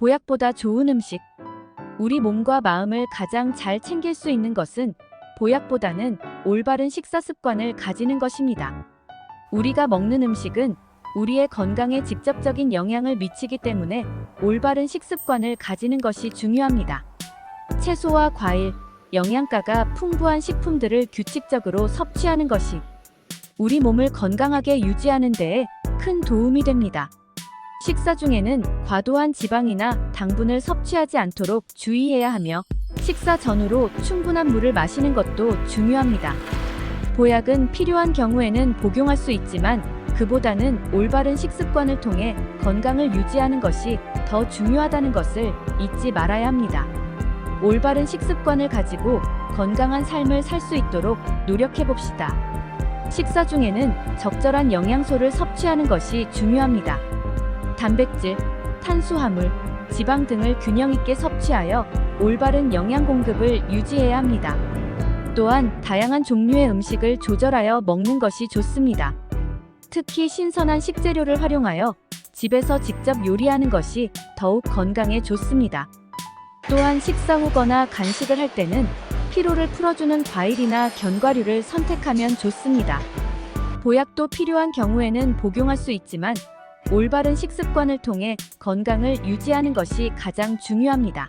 보약보다 좋은 음식. 우리 몸과 마음을 가장 잘 챙길 수 있는 것은 보약보다는 올바른 식사 습관을 가지는 것입니다. 우리가 먹는 음식은 우리의 건강에 직접적인 영향을 미치기 때문에 올바른 식습관을 가지는 것이 중요합니다. 채소와 과일, 영양가가 풍부한 식품들을 규칙적으로 섭취하는 것이 우리 몸을 건강하게 유지하는 데에 큰 도움이 됩니다. 식사 중에는 과도한 지방이나 당분을 섭취하지 않도록 주의해야 하며 식사 전후로 충분한 물을 마시는 것도 중요합니다. 보약은 필요한 경우에는 복용할 수 있지만 그보다는 올바른 식습관을 통해 건강을 유지하는 것이 더 중요하다는 것을 잊지 말아야 합니다. 올바른 식습관을 가지고 건강한 삶을 살 수 있도록 노력해 봅시다. 식사 중에는 적절한 영양소를 섭취하는 것이 중요합니다. 단백질, 탄수화물, 지방 등을 균형 있게 섭취하여 올바른 영양 공급을 유지해야 합니다. 또한 다양한 종류의 음식을 조절하여 먹는 것이 좋습니다. 특히 신선한 식재료를 활용하여 집에서 직접 요리하는 것이 더욱 건강에 좋습니다. 또한 식사 후거나 간식을 할 때는 피로를 풀어주는 과일이나 견과류를 선택하면 좋습니다. 보약도 필요한 경우에는 복용할 수 있지만 올바른 식습관을 통해 건강을 유지하는 것이 가장 중요합니다.